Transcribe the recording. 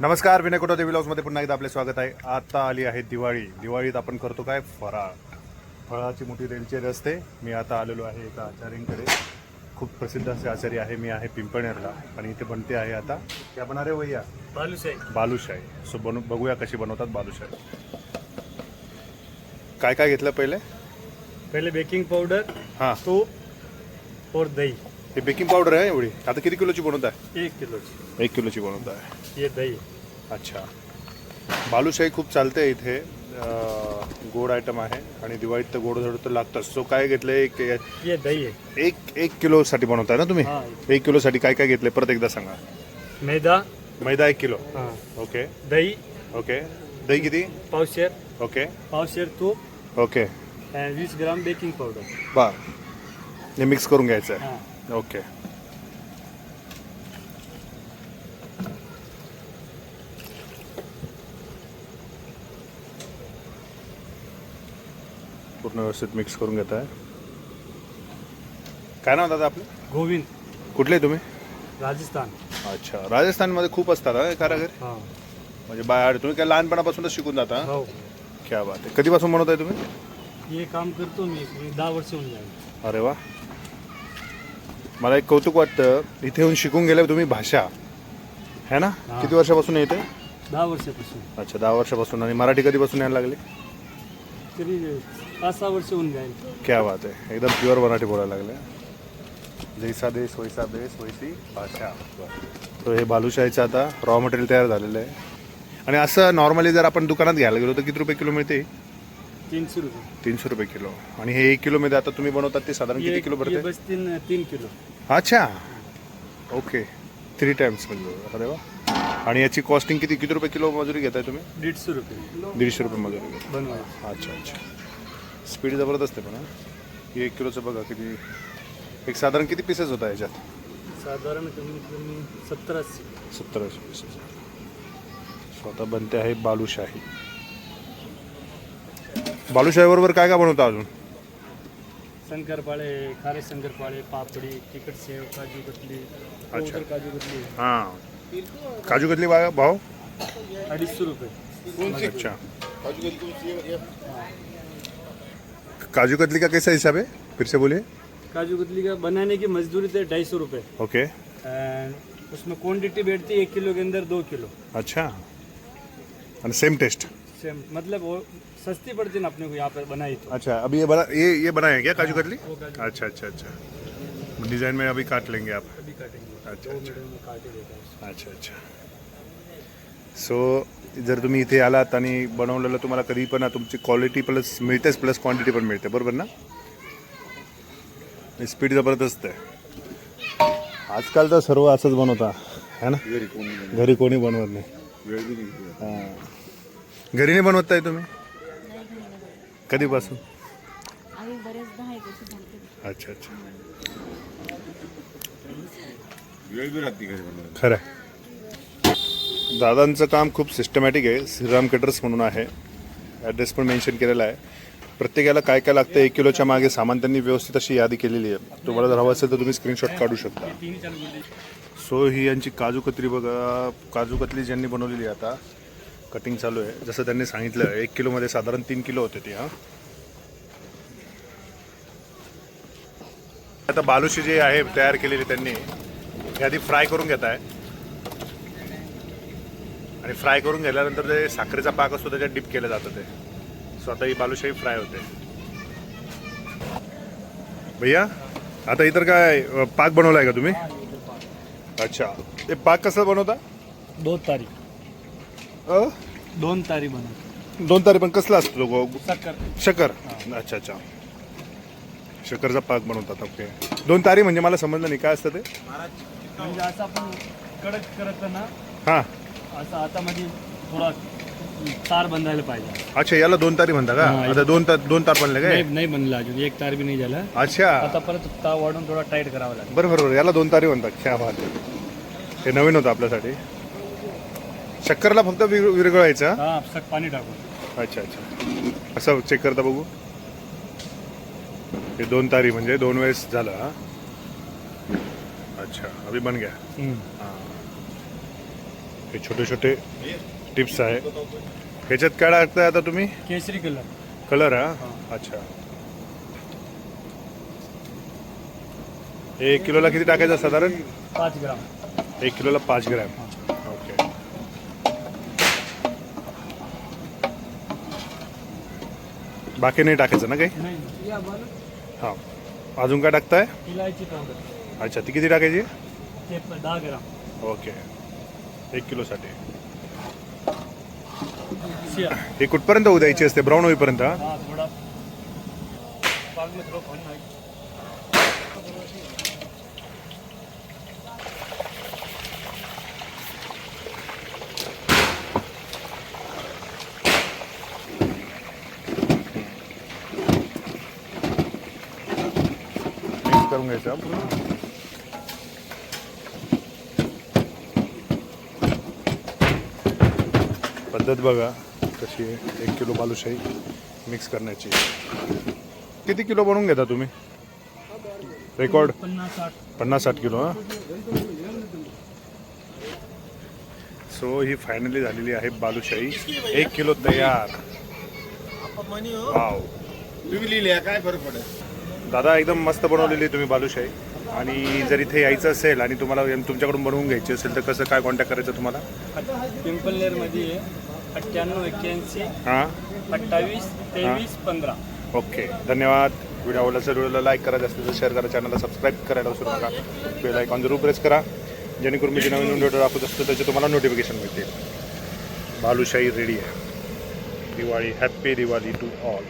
नमस्कार विनय कोटोदे मध्ये पुन्हा एकदा आपले स्वागत आहे. आता आली आहे दिवाळी. दिवाळीत आपण करतो काय? फराळ. फळाची मोठी रेलचेल असते. मी आता आलेलो आहे एका आचार्यांकडे. खूप प्रसिद्ध असे आचार्य आहे. मी आहे पिंपणेरला आणि इथे बनते आहे आता. क्या बना रे भैया बालुशाही. बालुशाही. सो बनू बघूया कशी बनवतात बालुशाही. काय काय घेतलं पहिले? पहले बेकिंग पाउडर हां. तूप और दही. हे बेकिंग पावडर आहे एवढी? आता किती किलोची बनवत आहे? एक किलो एक किलोची बनवत आहे. ये दही. अच्छा. बालुशाही खूप चालते इथे. अं, गोड आयटम आहे आणि दिवाळीत तर गोड धड तर लागतंच. सो काय घेतलं एक ये दही है एक एक किलोसाठी बनवताय ना तुम्ही? हाँ. एक किलोसाठी काय काय घेतले परत एकदा सांगा. मैदा. मैदा एक किलो. हाँ. ओके दही. ओके दही किती? पावशेर. ओके पावशेर तूप. ओके वीस ग्राम बेकिंग पावडर बा. हे मिक्स करून घ्यायचं आहे हाँ. ओके पूर्ण व्यवस्थित मिक्स करून घेत आहे काय नाव दादा आपलं? गोविंद. कुठले तुम्ही? राजस्थान. अच्छा. राजस्थानमध्ये खूप असतात हा कारागीर हाँ. म्हणजे बाहेर तुम्ही काय लहानपणापासूनच शिकून जाता हो? क्या बात आहे. कधीपासून बनवताय तुम्ही? ये काम करतो मी मी दहा वर्ष होऊन जाईल. अरे वा. मला एक कौतुक वाटतं इथे येऊन शिकून गेले तुम्ही भाषा है ना? हा. किती वर्षापासून येते? दहा वर्षापासून. अच्छा दहा वर्षापासून. आणि मराठी कधीपासून यायला लागली? तरी पाच सहा वर्ष होऊन जाईल. क्या बात आहे. एकदम प्युअर मराठी बोलायला लागले. जैसा देश वैसा बेस वैसी भाषा. तर हे बालुशाहीचं आता रॉ मटेरियल तयार झालेलं आहे. आणि असं नॉर्मली जर आपण दुकानात घ्यायला गेलो तर किती रुपये किलो मिळते? तीनशे रुपये. तीनशे रुपये किलो. आणि हे एक किलोमध्ये आता तुम्ही बनवतात ते साधारण किती किलो भरते? बस तीन तीन किलो. अच्छा. ओके. थ्री टाइम्स म्हणजे. अरे वा. आणि याची कॉस्टिंग किती किती रुपये किलो मजुरी घेताय तुम्ही? दीडशे रुपये. दीडशे रुपये मजुरी घेता बनवायचं अच्छा अच्छा. स्पीड जबरदस्त आहे पण हा. एक किलोचं बघा किती. एक साधारण किती पीसेस होता याच्यात? साधारण कमीत कमी सत्तर ऐंशी पीसेस स्वतः बनते आहे बालुशाही. बालुशाही बरोबर काय काय बनवता अजून? शंकरपाळे खारे शंकरपाळे पापडी तिखट सेव काजू कतली अच्छा. पावडर काजू कतली. हाँ. काजू कतली बा भाव? अडीचशे रुपये. अच्छा. काजू कतली. का कैसा हिसाब है? फिर से बोलिए. काजू कतली का बनाने की मजदूरी थे ढाई सौ रुपये. ओके. उसमें क्वांटिटी बैठती है एक किलो के अंदर दो किलो. अच्छा. आणि सेम टेस्ट सेम मतलब वो सस्ती पड़ती ना अपने को यहाँ पर बनाई तो। अच्छा अभी ये बना ये ये बनाया क्या काजू कतली? अच्छा अच्छा अच्छा। डिज़ाइन में अभी काट लेंगे आप। अभी काटेंगे। अच्छा, अच्छा. अच्छा अच्छा। सो जर तुम्ही इथे आलात आणि बनवलेलं तुम्हाला कधी पण तुमची क्वालिटी प्लस मिळतेच प्लस क्वांटिटी पण मिळते बरोबर ना? स्पीड ज़बरदस्त आहे. आजकाल तर सर्व असंच बनवता है ना? घरी कोणी बनवत नाही. हाँ. घरी नाही बनवत आहे तुम्ही कधीपासून अच्छा अच्छा. खरं आहे. दादांचं काम खूप सिस्टमॅटिक आहे. श्रीराम केटर्स म्हणून आहे. ॲड्रेस पण मेन्शन केलेला आहे. प्रत्येकाला काय काय लागतं एक किलोच्या मागे सामान त्यांनी व्यवस्थित अशी यादी केलेली आहे. तुम्हाला जर हवं असेल तर तुम्ही स्क्रीनशॉट काढू शकता. सो ही यांची काजू कतरी बघा काजू कतली ज्यांनी बनवलेली आहे आता कटिंग चालू आहे. जसं त्यांनी सांगितलं एक किलोमध्ये साधारण तीन किलो होते ती हां. आता बालुशी जे आहे तयार केलेली त्यांनी हे आधी फ्राय करून घेत आहे. आणि फ्राय करून घेतल्यानंतर ते साखरेचा पाक असतो त्याच्यात डिप केलं जातं ते. सो आता ही बालुशाही फ्राय होते. भैया आता इतर काय पाक बनवलाय का तुम्ही? अच्छा. ते पाक कसं बनवता? दो तारी अ? दोन तारी बनव दोन तारी पण कसला असतो तो गो- साखर शकर अच्छा अच्छा. शक्करचा पाक बनवतात ओके. दोन तारी म्हणजे मला समजलं नाही काय असतं ते? म्हणजे असं आपण कडक करत ना हां. असं हातामध्ये थोडा तार बंधायला पाहिजे. अच्छा याला दोन तारी म्हणता का? आता दोन तार दोन तार बनले काय? नाही नाही बनला अजून. एक तार बी नाही झाला. अच्छा. आता परत ताव वाढून थोडा टाईट करावा लागेल. बरं बरोबर याला दोन तारी म्हणतात. क्या बात आहे. हे नवीन होतं आपल्यासाठी. शक्करला फक्त विर विरघळायचं हा? हा पाणी टाकून अच्छा अच्छा. असं चेक करता बघू. हे दोन तारी म्हणजे दोन वेळेस झालं हा? अच्छा अभी बन गया. हाँ. हे छोटे छोटे टिप्स आहे. ह्याच्यात काय टाकताय आता तुम्ही? केसरी कलर कलर हा. अच्छा. एक किलोला किती टाकायचं साधारण? पाच ग्राम. एक किलोला पाच ग्रॅम ओके बाकी नाही टाकायचं ना काही? नाही हां अजून काय टाकताय? इलायची पावडर. अच्छा ती किती टाकायची? ते प- दहा ग्राम. ओके. एक किलोसाठी. शिया. हे कुठपर्यंत होऊ द्यायची असते? ब्राऊन होईपर्यंत हा? हाँ थोड़ा. करून घ्यायचं हा पूर्ण पद्धत बघा कशी एक किलो बालुशाही मिक्स करण्याची. किती किलो बनवून घेता तुम्ही? रेकॉर्ड पन्नास साठ पन्नास साठ किलो हां? सो ही फायनली झालेली आहे बालुशाही. एक किलो तयार. वाव तुम्ही लिहिले काय फरक पडेल? दादा एकदम मस्त बनवलेली आहे तुम्ही बालुशाही. आणि जर इथे यायचं असेल आणि तुम्हाला तुमच्याकडून बनवून घ्यायची असेल तर कसं काय कॉन्टॅक्ट करायचं तुम्हाला? पिंपल लेअरमध्ये आहे अठ्ठ्याण्णव एक्क्याऐंशी हां. अठ्ठावीस तेवीस पंधरा. ओके. धन्यवाद. व्हिडिओ आवडला असेल व्हिडिओला लाईक करा जास्तीत जास्त शेअर करा चॅनलला सबस्क्राईब करायला विसरू नका. बेल आयकॉन जरूर प्रेस करा. जेणेकरून मी जे नवीन व्हिडिओ दाखवत असतो त्याचे तुम्हाला नोटिफिकेशन मिळतील. बालुशाही रेडी आहे. Diwali happy Diwali to all